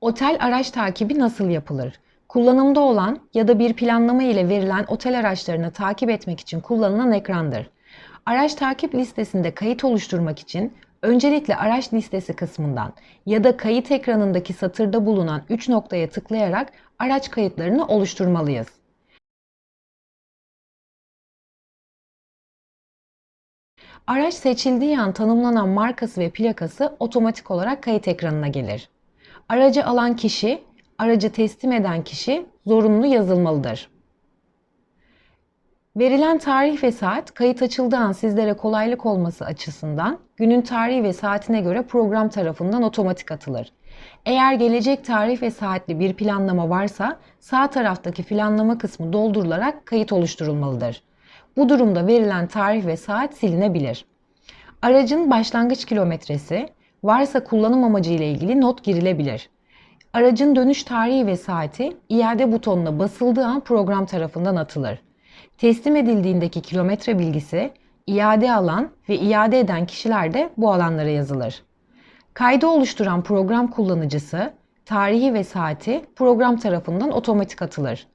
Otel araç takibi nasıl yapılır? Kullanımda olan ya da bir planlama ile verilen otel araçlarını takip etmek için kullanılan ekrandır. Araç takip listesinde kayıt oluşturmak için öncelikle araç listesi kısmından ya da kayıt ekranındaki satırda bulunan 3 noktaya tıklayarak araç kayıtlarını oluşturmalıyız. Araç seçildiği an tanımlanan markası ve plakası otomatik olarak kayıt ekranına gelir. Aracı alan kişi, aracı teslim eden kişi zorunlu yazılmalıdır. Verilen tarih ve saat kayıt açıldığı an sizlere kolaylık olması açısından günün tarihi ve saatine göre program tarafından otomatik atılır. Eğer gelecek tarih ve saatli bir planlama varsa sağ taraftaki planlama kısmı doldurularak kayıt oluşturulmalıdır. Bu durumda verilen tarih ve saat silinebilir. Aracın başlangıç kilometresi, varsa kullanım amacı ile ilgili not girilebilir. Aracın dönüş tarihi ve saati iade butonuna basıldığı an program tarafından atılır. Teslim edildiğindeki kilometre bilgisi, iade alan ve iade eden kişiler de bu alanlara yazılır. Kaydı oluşturan program kullanıcısı, tarihi ve saati program tarafından otomatik atılır.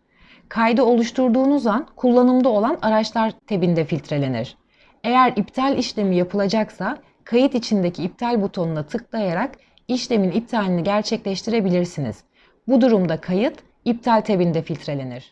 Kaydı oluşturduğunuz an kullanımda olan araçlar tabinde filtrelenir. Eğer iptal işlemi yapılacaksa kayıt içindeki iptal butonuna tıklayarak işlemin iptalini gerçekleştirebilirsiniz. Bu durumda kayıt iptal tabinde filtrelenir.